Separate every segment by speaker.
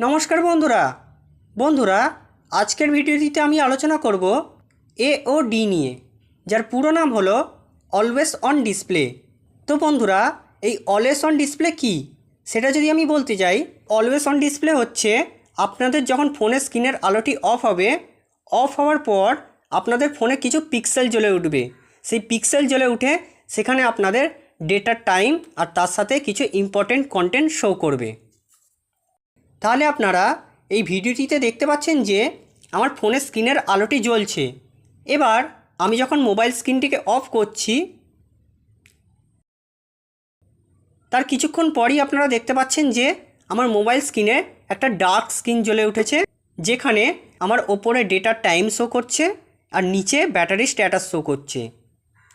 Speaker 1: নমস্কার বন্ধুরা। বন্ধুরা, আজকের ভিডিওটিতে আমি আলোচনা করব এ ও ডি নিয়ে, যার পুরো নাম হলো অলওয়েজ অন ডিসপ্লে তো বন্ধুরা, এই অলওয়েজ অন ডিসপ্লে কি? সেটা যদি আমি বলতে যাই অলওয়েজ অন ডিসপ্লে হচ্ছে আপনাদের যখন ফোনের স্ক্রিনের আলোটি অফ হবে অফ হওয়ার পর আপনাদের ফোনে কিছু পিক্সেল জ্বলে উঠবে। সেই পিক্সেল জ্বলে উঠে সেখানে আপনাদের ডেটার টাইম আর তার সাথে কিছু ইম্পর্টেন্ট কন্টেন্ট শো করবে। তাহলে আপনারা এই ভিডিওটিতে দেখতে পাচ্ছেন যে আমার ফোনের স্ক্রিনের আলোটি জ্বলছে। এবার আমি যখন মোবাইল স্ক্রিনটিকে অফ করছি, তার কিছুক্ষণ পরই আপনারা দেখতে পাচ্ছেন যে আমার মোবাইল স্ক্রিনে একটা ডার্ক স্ক্রিন জ্বলে উঠেছে, যেখানে আমার ওপরে ডেটার টাইম শো করছে আর নিচে ব্যাটারি স্ট্যাটাস শো করছে।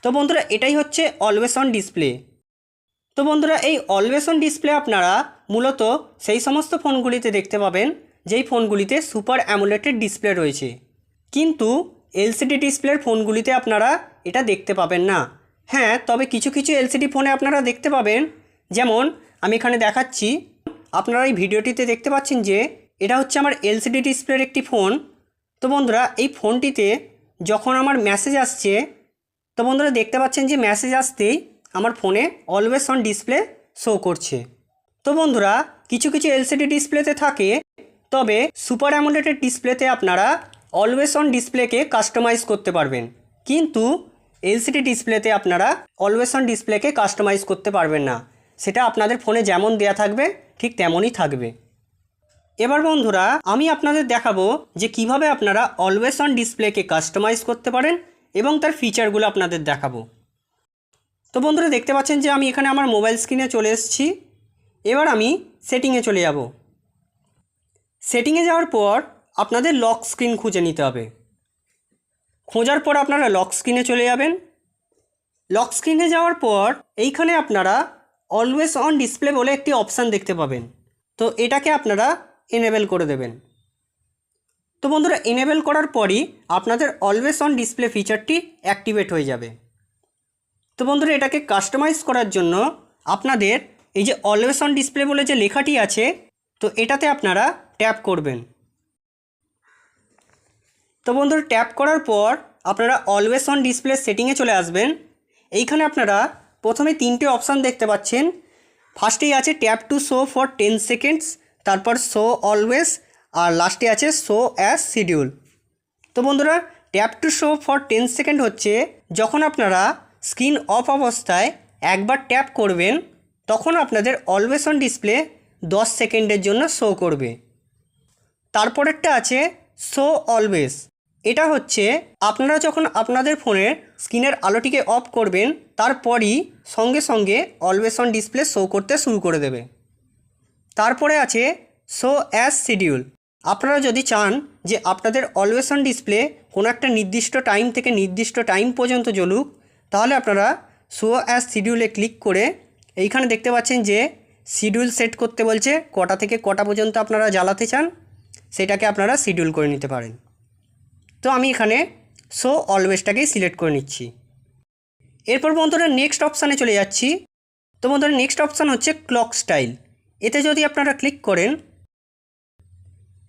Speaker 1: তো বন্ধুরা, এটাই হচ্ছে অলওয়েজ অন ডিসপ্লে। তো বন্ধুরা, এই অলওয়েজ অন ডিসপ্লে আপনারা মূলত সেই সমস্ত ফোনগুলিতে দেখতে পাবেন, যেই ফোনগুলিতে সুপার অ্যামুলেটেড ডিসপ্লে রয়েছে। কিন্তু এলসিডি ডিসপ্লের ফোনগুলিতে আপনারা এটা দেখতে পাবেন না। হ্যাঁ তবে কিছু কিছু এলসিডি ফোনে আপনারা দেখতে পাবেন। যেমন, আমি এখানে দেখাচ্ছি, আপনারা এই ভিডিওটিতে দেখতে পাচ্ছেন যে এটা হচ্ছে আমার এলসিডি ডিসপ্লের একটি ফোন। তো বন্ধুরা, এই ফোনটিতে যখন আমার মেসেজ আসছে, তো বন্ধুরা দেখতে পাচ্ছেন যে মেসেজ আসতেই আমার ফোনে অলওয়েজ অন ডিসপ্লে শো করছে। তো বন্ধুরা, কিছু কিছু এলসিডি ডিসপ্লেতে থাকে, তবে সুপার অ্যামোলেটেড ডিসপ্লেতে আপনারা অলওয়েজ অন ডিসপ্লেকে কাস্টমাইজ করতে পারবেন। কিন্তু এলসিডি ডিসপ্লেতে আপনারা অলওয়েজ অন ডিসপ্লেকে কাস্টমাইজ করতে পারবেন না। সেটা আপনাদের ফোনে যেমন দেয়া থাকবে, ঠিক তেমনই থাকবে। এবার বন্ধুরা, আমি আপনাদের দেখাবো যে কীভাবে আপনারা অলওয়েজ অন ডিসপ্লেকে কাস্টমাইজ করতে পারেন এবং তার ফিচারগুলো আপনাদের দেখাবো। তো বন্ধুরা, দেখতে পাচ্ছেন যে আমি এখানে আমার মোবাইল স্ক্রিনে চলে এসেছি। এবার আমি সেটিংয়ে চলে যাব। সেটিংয়ে যাওয়ার পর আপনাদের লক স্ক্রিন খুঁজে নিতে হবে। খোঁজার পর আপনারা লক স্ক্রিনে চলে যাবেন। লক স্ক্রিনে যাওয়ার পর এইখানে আপনারা অলওয়েজ অন ডিসপ্লে বলে একটি অপশান দেখতে পাবেন। তো এটাকে আপনারা এনেবেল করে দেবেন। তো বন্ধুরা এনেবেল করার পরই আপনাদের অলওয়েজ অন ডিসপ্লে ফিচারটি অ্যাক্টিভেট হয়ে যাবে। তো বন্ধুরা, এটাকে কাস্টমাইজ করার জন্য আপনাদের এই যে অলওয়েজ অন ডিসপ্লে বলে যে লেখাটি আছে, তো এটাতে আপনারা ট্যাপ করবেন। তো বন্ধুরা ট্যাপ করার পর আপনারা অলওয়েজ অন ডিসপ্লে সেটিংয়ে চলে আসবেন। এইখানে আপনারা প্রথমে তিনটে অপশান দেখতে পাচ্ছেন। ফার্স্টেই আছে tap to show for ten seconds তারপর শো অলওয়েজ আর লাস্টে আছে শো অ্যাজ শিডিউল তো বন্ধুরা tap to show for ten second হচ্ছে যখন আপনারা স্ক্রিন অফ অবস্থায় একবার ট্যাপ করবেন তখন আপনাদের অলওয়েজ অন ডিসপ্লে দশ সেকেন্ডের জন্য শো করবে। তারপরেরটা আছে শো অলওয়েজ এটা হচ্ছে আপনারা যখন আপনাদের ফোনের স্ক্রিনের আলোটিকে অফ করবেন, তারপরই সঙ্গে সঙ্গে অলওয়েজ অন ডিসপ্লে শো করতে শুরু করে দেবে। তারপরে আছে শো অ্যাজ শিডিউল আপনারা যদি চান যে আপনাদের অলওয়েজ অন ডিসপ্লে কোনো একটা নির্দিষ্ট টাইম থেকে নির্দিষ্ট টাইম পর্যন্ত জ্বলুক তাহলে আপনারা শো অ্যাজ শিডিউলে ক্লিক করে এইখানে দেখতে পাচ্ছেন যে শিডিউল সেট করতে বলছে, কটা থেকে কটা পর্যন্ত আপনারা জ্বালাতে চান, সেটাকে আপনারা শিডিউল করে নিতে পারেন। তো আমি এখানে শো অলওয়েজটাকেই সিলেক্ট করে নিচ্ছি। এরপর বন্ধুরা নেক্সট অপশানে চলে যাচ্ছি। তো বন্ধুরা নেক্সট অপশান হচ্ছে ক্লক স্টাইল এতে যদি আপনারা ক্লিক করেন,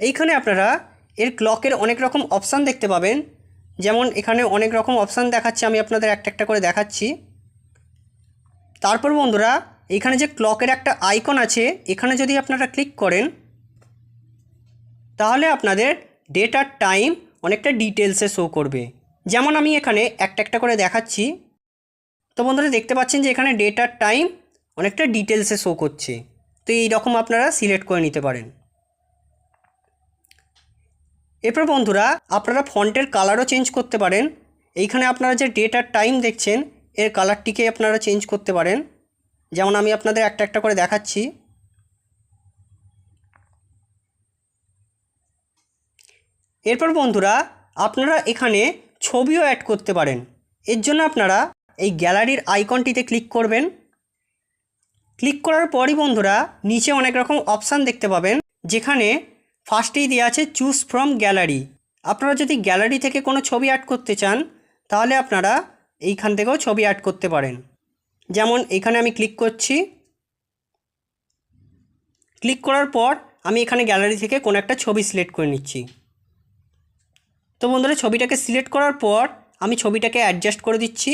Speaker 1: এইখানে আপনারা এর ক্লকের অনেক রকম অপশান দেখতে পাবেন। যেমন এখানে অনেক রকম অপশান দেখাচ্ছে, আমি আপনাদের একটা একটা করে দেখাচ্ছি। তারপর বন্ধুরা, এখানে যে ক্লকের একটা আইকন আছে, এখানে যদি আপনারা ক্লিক করেন, তাহলে আপনাদের ডেট আর টাইম অনেকটা ডিটেলসে শো করবে। যেমন আমি এখানে একটা একটা করে দেখাচ্ছি। তো বন্ধুরা, দেখতে পাচ্ছেন যে এখানে ডেট আর টাইম অনেকটা ডিটেলসে শো করছে। তো এই রকম আপনারা সিলেক্ট করে নিতে পারেন। এরপর বন্ধুরা, আপনারা ফন্টের কালারও চেঞ্জ করতে পারেন। এইখানে আপনারা যে ডেট আর টাইম দেখছেন এর কালারটিকে আপনারা চেঞ্জ করতে পারেন। যেমন আমি আপনাদের একটা একটা করে দেখাচ্ছি। এরপর বন্ধুরা, আপনারা এখানে ছবিও অ্যাড করতে পারেন। এর জন্য আপনারা এই গ্যালারির আইকনটিতে ক্লিক করবেন। ক্লিক করার পরই বন্ধুরা, নিচে অনেক রকম অপশান দেখতে পাবেন, যেখানে ফার্স্টেই দেওয়া আছে চুজ ফ্রম গ্যালারি আপনারা যদি গ্যালারি থেকে কোনো ছবি অ্যাড করতে চান, তাহলে আপনারা এইখান থেকেও ছবি অ্যাড করতে পারেন। যেমন এখানে আমি ক্লিক করছি। ক্লিক করার পর আমি এখানে গ্যালারি থেকে কোনো একটা ছবি সিলেক্ট করে নিচ্ছি। তো বন্ধুরা, ছবিটাকে সিলেক্ট করার পর আমি ছবিটাকে অ্যাডজাস্ট করে দিচ্ছি।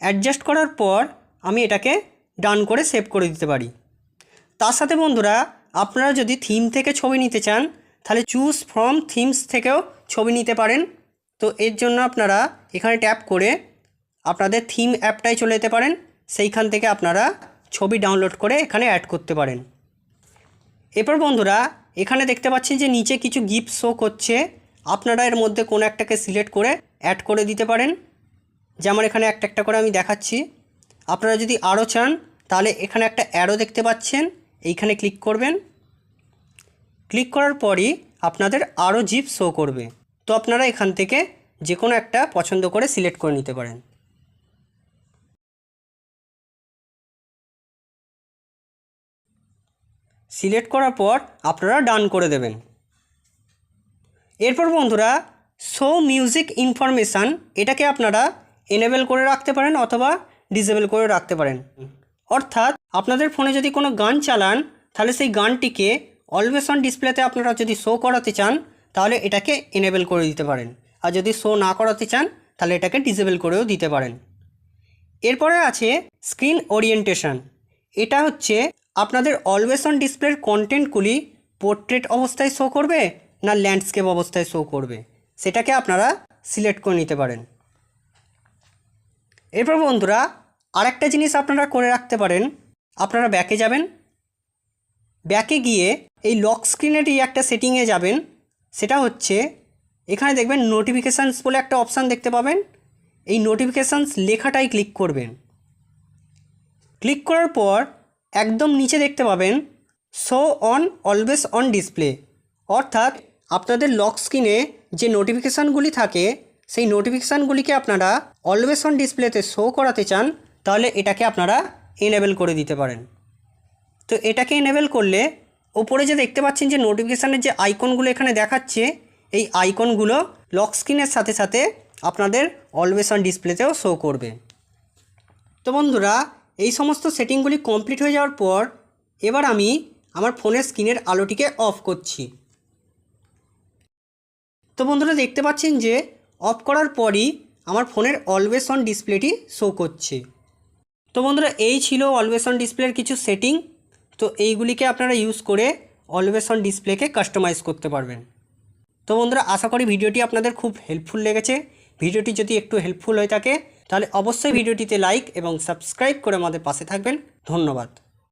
Speaker 1: অ্যাডজাস্ট করার পর আমি এটাকে ডান করে সেভ করে দিতে পারি। তার সাথে বন্ধুরা, আপনারা যদি থিম থেকে ছবি নিতে চান, তাহলে চুজ ফ্রম থিমস থেকেও ছবি নিতে পারেন। তো এর জন্য আপনারা এখানে ট্যাপ করে আপনাদের থিম অ্যাপটায় চলে যেতে পারেন। সেইখান থেকে আপনারা ছবি ডাউনলোড করে এখানে অ্যাড করতে পারেন। এরপর বন্ধুরা, এখানে দেখতে পাচ্ছেন যে নিচে কিছু গিফট শো করছে। আপনারা এর মধ্যে কোনো একটাকে সিলেক্ট করে অ্যাড করে দিতে পারেন। যেমন এখানে একটা একটা করে আমি দেখাচ্ছি। আপনারা যদি আরও চান, তাহলে এখানে একটা অ্যারো দেখতে পাচ্ছেন। এইখানে ক্লিক করবেন। ক্লিক করার পরই আপনাদের আরও জিপ শো করবে। তো আপনারা এখান থেকে যে কোনো একটা পছন্দ করে সিলেক্ট করে নিতে পারেন। সিলেক্ট করার পর আপনারা ডান করে দেবেন। এরপর বন্ধুরা শো মিউজিক ইনফরমেশান এটাকে আপনারা এনেবেল করে রাখতে পারেন অথবা ডিসেবল করে রাখতে পারেন। অর্থাৎ আপনাদের ফোনে যদি কোনো গান চালান, তাহলে সেই গানটিকে অলওয়েজ অন ডিসপ্লেতে আপনারা যদি শো করাতে চান তাহলে এটাকে এনেবেল করে দিতে পারেন। আর যদি শো না করাতে চান, তাহলে এটাকে ডিসেবল করেও দিতে পারেন। এরপরে আছে স্ক্রিন ওরিয়েন্টেশন এটা হচ্ছে আপনাদের অলওয়েজ অন ডিসপ্লের কন্টেন্টগুলি পোর্ট্রেট অবস্থায় শো করবে না ল্যান্ডস্কেপ অবস্থায় শো করবে? সেটাকে আপনারা সিলেক্ট করে নিতে পারেন। এরপর বন্ধুরা, আরেকটা জিনিস আপনারা করে রাখতে পারেন। আপনারা ব্যাকে যাবেন। ব্যাকে গিয়ে এই লক স্ক্রিনেরই একটা সেটিংয়ে যাবেন। সেটা হচ্ছে এখানে দেখবেন নোটিফিকেশানস বলে একটা অপশান দেখতে পাবেন। এই নোটিফিকেশানস লেখাটাই ক্লিক করবেন। ক্লিক করার পর একদম নিচে দেখতে পাবেন show on always on display অর্থাৎ আপনাদের লক স্ক্রিনে যে নোটিফিকেশানগুলি থাকে, সেই নোটিফিকেশানগুলিকে আপনারা অলওয়েজ অন ডিসপ্লেতে শো করাতে চান, তাহলে এটাকে আপনারা এনেবেল করে দিতে পারেন। তো এটাকে এনেবেল করলে ওপরে যে দেখতে পাচ্ছেন যে নোটিফিকেশানের যে আইকনগুলো এখানে দেখাচ্ছে, এই আইকনগুলো লক স্ক্রিনের সাথে সাথে আপনাদের অলওয়েজ অন ডিসপ্লেতেও শো করবে। তো বন্ধুরা, এই সমস্ত সেটিংগুলি কমপ্লিট হয়ে যাওয়ার পর এবার আমি আমার ফোনের স্ক্রিনের আলোটিকে অফ করছি। তো বন্ধুরা, দেখতে পাচ্ছেন যে অফ করার পরই আমার ফোনের অলওয়েজ অন ডিসপ্লেটি শো করছে। তো বন্ধুরা, এই ছিল অলওয়েজ অন ডিসপ্লের কিছু সেটিং তো এইগুলিকে আপনারা ইউজ করে অলওয়েজ অন ডিসপ্লেকে কাস্টমাইজ করতে পারবেন। তো বন্ধুরা, আশা করি ভিডিওটি আপনাদের খুব হেল্পফুল লেগেছে। ভিডিওটি যদি একটু হেল্পফুল হয়ে থাকে, তাহলে অবশ্যই ভিডিওটিতে লাইক এবং সাবস্ক্রাইব করে আমাদের পাশে থাকবেন। ধন্যবাদ।